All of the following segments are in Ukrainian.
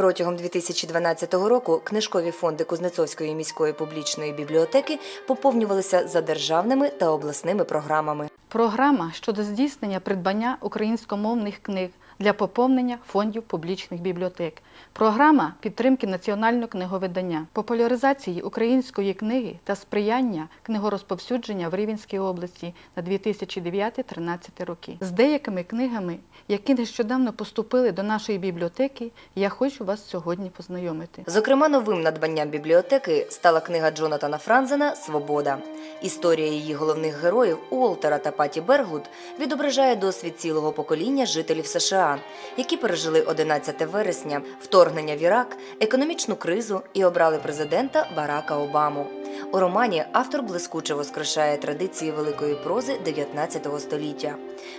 Протягом 2012 року книжкові фонди Кузнецовської міської публічної бібліотеки поповнювалися за державними та обласними програмами. Програма щодо здійснення придбання українськомовних книг для поповнення фондів публічних бібліотек. Програма підтримки національного книговидання, популяризації української книги та сприяння книгорозповсюдження в Рівенській області на 2009-2013 роки. З деякими книгами, які нещодавно поступили до нашої бібліотеки, я хочу вас сьогодні познайомити. Зокрема, новим надбанням бібліотеки стала книга Джонатана Франзена Свобода. Історія її головних героїв Уолтера та Паті Берглуд відображає досвід цілого покоління жителів США, які пережили 11 вересня, вторгнення в Ірак, економічну кризу і обрали президента Барака Обаму. У романі автор блискуче воскрешає традиції великої прози 19 століття.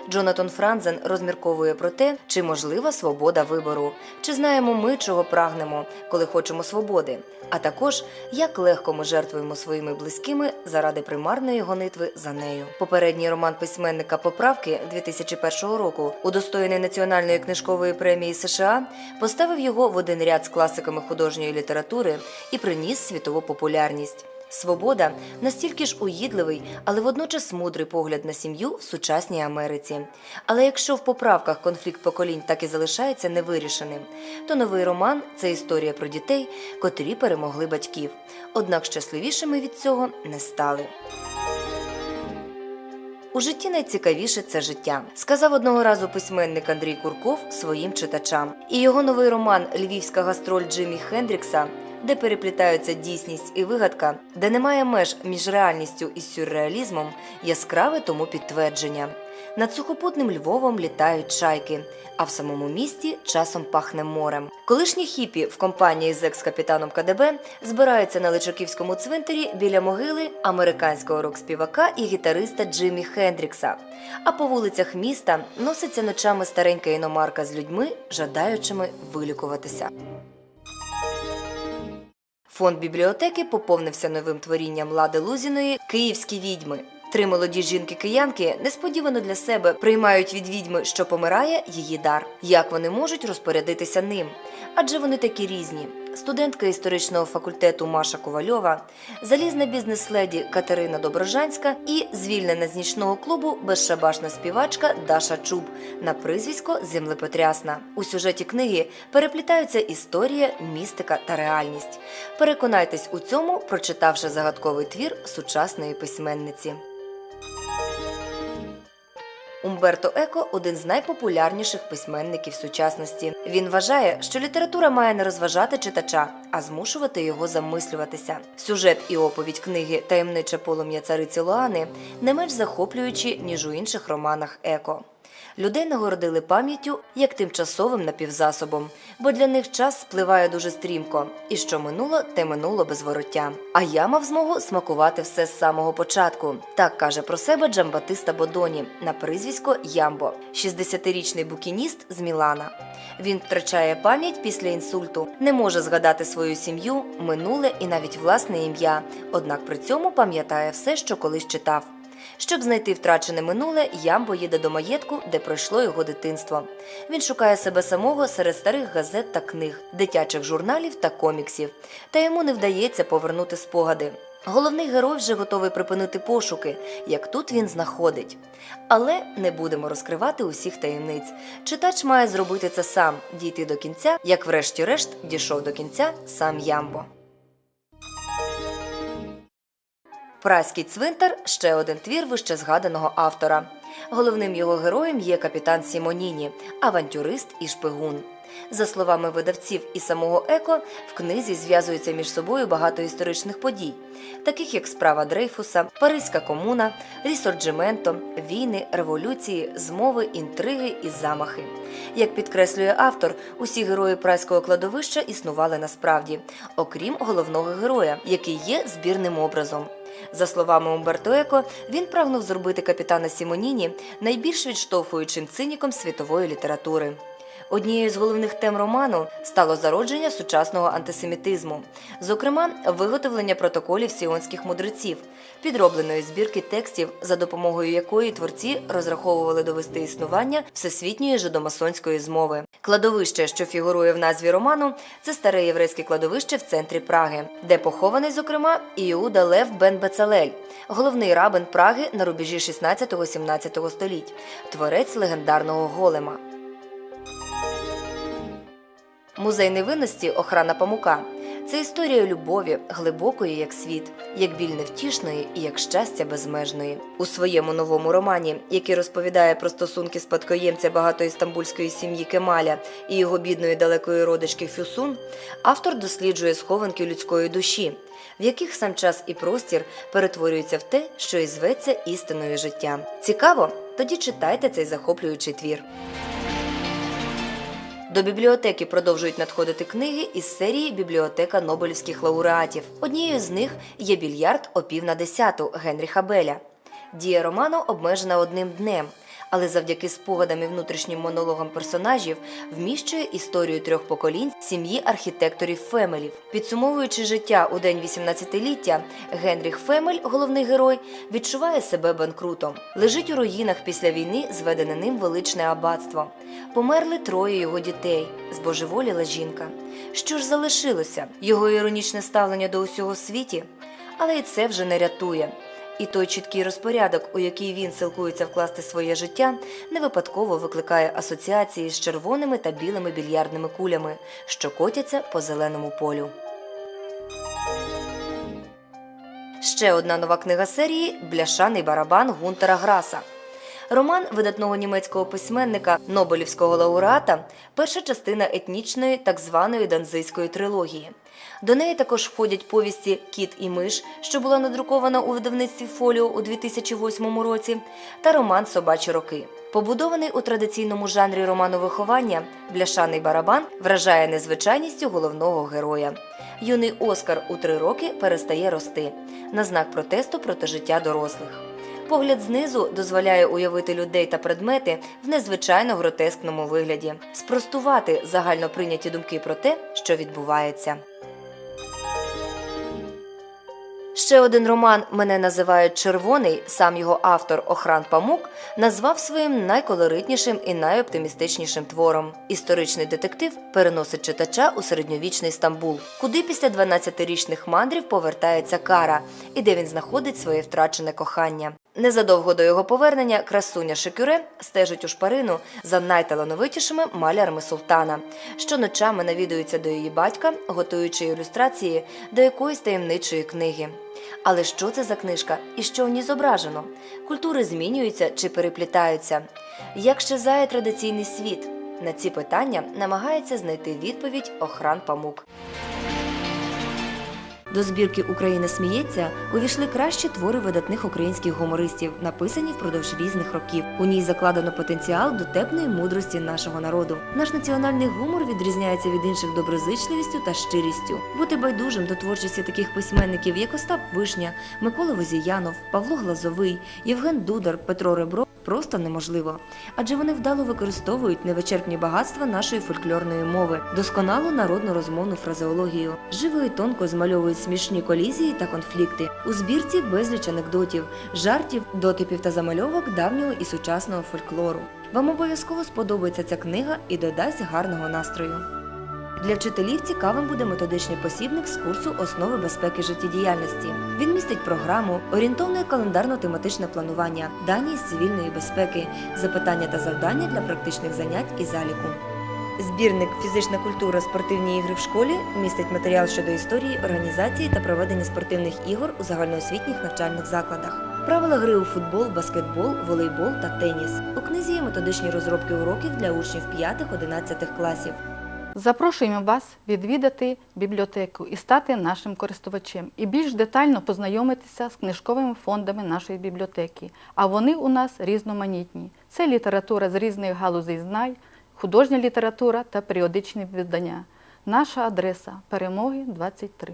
Джонатан Франзен розмірковує про те, чи можлива свобода вибору, чи знаємо ми, чого прагнемо, коли хочемо свободи, а також як легко ми жертвуємо своїми близькими заради примарної гонитви за нею. Попередній роман письменника Поправки 2001 року, удостоєний Національної книжкової премії США, поставив його в один ряд з класиками художньої літератури і приніс світову популярність. Свобода настільки ж уїдливий, але водночас мудрий погляд на сім'ю в сучасній Америці. Але якщо в поправках конфлікт поколінь так і залишається невирішеним, то новий роман це історія про дітей, котрі перемогли батьків. Однак щасливішими від цього не стали. У житті найцікавіше це життя, сказав одного разу письменник Андрій Курков своїм читачам. І його новий роман Львівська гастроль Джиммі Хендрікса, де переплітаються дійсність і вигадка, де немає меж між реальністю і сюрреалізмом, яскраве тому підтвердження. Над сухопутним Львовом літають чайки, а в самому місті часом пахне морем. Колишні хіпі в компанії з екс-капітаном КДБ збираються на Личаківському цвинтарі біля могили американського рок-співака і гітариста Джиммі Хендрікса. А по вулицях міста носиться ночами старенька іномарка з людьми, жадаючими вилікуватися. Фонд бібліотеки поповнився новим творінням Лади Лузіної Київські відьми. Три молоді жінки-киянки несподівано для себе приймають від відьми, що помирає, її дар. Як вони можуть розпорядитися ним? Адже вони такі різні. Студентка історичного факультету Маша Ковальова, залізна бізнес-леді Катерина Доброжанська і звільнена з нічного клубу безшабашна співачка Даша Чуб на прізвисько Землепотрясна. У сюжеті книги переплітаються історія, містика та реальність. Переконайтесь у цьому, прочитавши загадковий твір сучасної письменниці. Умберто Еко один з найпопулярніших письменників сучасності. Він вважає, що література має не розважати читача, а змушувати його замислюватися. Сюжет і оповідь книги Таємниче полум'я цариці Луани не менш захоплюючі, ніж у інших романах Еко. Людей нагородили пам'яттю як тимчасовим напівзасобом, бо для них час спливає дуже стрімко, і що минуло, те минуло без вороття. А я мав змогу смакувати все з самого початку. Так каже про себе Джамбатиста Бодоні на прізвисько Ямбо, 60-річний букініст з Мілана. Він втрачає пам'ять після інсульту, не може згадати свою сім'ю, минуле і навіть власне ім'я. Однак при цьому пам'ятає все, що колись читав. Щоб знайти втрачене минуле, Ямбо їде до маєтку, де пройшло його дитинство. Він шукає себе самого серед старих газет та книг, дитячих журналів та коміксів. Та йому не вдається повернути спогади. Головний герой вже готовий припинити пошуки, як тут він знаходить. Але не будемо розкривати усіх таємниць. Читач має зробити це сам, дійти до кінця, як врешті-решт дійшов до кінця сам Ямбо. Праський цвинтар ще один твір вищезгаданого автора. Головним його героєм є капітан Сімоніні, авантюрист і шпигун. За словами видавців і самого Еко, в книзі зв'язується між собою багато історичних подій, таких як справа Дрейфуса, Паризька комуна, Рісорджименто, війни, революції, змови, інтриги і замахи. Як підкреслює автор, усі герої праського кладовища існували насправді, окрім головного героя, який є збірним образом. За словами Умберто Еко, він прагнув зробити капітана Сімоніні найбільш відштовхуючим циніком світової літератури. Однією з головних тем роману стало зародження сучасного антисемітизму, зокрема, виготовлення протоколів сіонських мудреців, підробленої збірки текстів, за допомогою якої творці розраховували довести існування всесвітньої жидомасонської змови. Кладовище, що фігурує в назві роману, це старе єврейське кладовище в центрі Праги, де похований, зокрема, Іуда Лев Бен Бецалель, головний рабин Праги на рубежі 16-17 століть, творець легендарного голема. Музей невинності охрана памука. Це історія любові, глибокої як світ, як біль невтішної і як щастя безмежної. У своєму новому романі, який розповідає про стосунки спадкоємця багатої стамбульської сім'ї Кемаля і його бідної далекої родички Фюсун, автор досліджує схованки людської душі, в яких сам час і простір перетворюються в те, що і зветься істиною життя. Цікаво? Тоді читайте цей захоплюючий твір. До бібліотеки продовжують надходити книги із серії Бібліотека Нобелівських лауреатів. Однією з них є більярд о пів на десяту Генріха Беля. Дія роману обмежена одним днем, але завдяки спогадам і внутрішнім монологам персонажів вміщує історію трьох поколінь сім'ї архітекторів Фемелів. Підсумовуючи життя у день 18-ліття, Генріх Фемель, головний герой, відчуває себе банкрутом. Лежить у руїнах після війни зведене ним величне аббатство. Померли троє його дітей, збожеволіла жінка. Що ж залишилося? Його іронічне ставлення до усього світі? Але і це вже не рятує. І той чіткий розпорядок, у який він силкується вкласти своє життя, не випадково викликає асоціації з червоними та білими більярдними кулями, що котяться по зеленому полю. Ще одна нова книга серії Бляшаний барабан Гунтера Граса. Роман видатного німецького письменника Нобелівського лауреата перша частина етнічної так званої данзийської трилогії. До неї також входять повісті Кіт і миш, що була надрукована у видавництві Фоліо у 2008 році, та роман Собачі роки. Побудований у традиційному жанрі роману виховання, бляшаний барабан вражає незвичайністю головного героя. Юний Оскар у три роки перестає рости на знак протесту проти життя дорослих. Погляд знизу дозволяє уявити людей та предмети в незвичайно гротескному вигляді, спростувати загально прийняті думки про те, що відбувається. Ще один роман Мене називають червоний. Сам його автор Охран Памук назвав своїм найколоритнішим і найоптимістичнішим твором. Історичний детектив переносить читача у середньовічний Стамбул, куди після 12-річних мандрів повертається Кара, і де він знаходить своє втрачене кохання. Незадовго до його повернення красуня Шекюре стежить у шпарину за найталановитішими малярами султана, що ночами навідується до її батька, готуючи ілюстрації до якоїсь таємничої книги. Але що це за книжка і що в ній зображено? Культури змінюються чи переплітаються? Як щезає традиційний світ? На ці питання намагається знайти відповідь Охран Памук. До збірки Україна сміється увійшли кращі твори видатних українських гумористів, написані впродовж різних років. У ній закладено потенціал дотепної мудрості нашого народу. Наш національний гумор відрізняється від інших доброзичливістю та щирістю. Бути байдужим до творчості таких письменників, як Остап Вишня, Микола Возіянов, Павло Глазовий, Євген Дудар, Петро Ребро. Просто неможливо, адже вони вдало використовують невичерпні багатства нашої фольклорної мови, досконалу народну розмовну фразеологію, живо і тонко змальовують смішні колізії та конфлікти. У збірці безліч анекдотів, жартів, дотипів та замальовок давнього і сучасного фольклору. Вам обов'язково сподобається ця книга і додасть гарного настрою. Для вчителів цікавим буде методичний посібник з курсу основи безпеки життєдіяльності. Він містить програму, орієнтовне календарно-тематичне планування, дані з цивільної безпеки, запитання та завдання для практичних занять і заліку. Збірник Фізична культура спортивні ігри в школі містить матеріал щодо історії, організації та проведення спортивних ігор у загальноосвітніх навчальних закладах. Правила гри у футбол, баскетбол, волейбол та теніс. У книзі є методичні розробки уроків для учнів 5-11 класів. Запрошуємо вас відвідати бібліотеку і стати нашим користувачем, і більш детально познайомитися з книжковими фондами нашої бібліотеки. А вони у нас різноманітні. Це література з різних галузей знань, художня література та періодичні видання. Наша адреса Перемоги 23.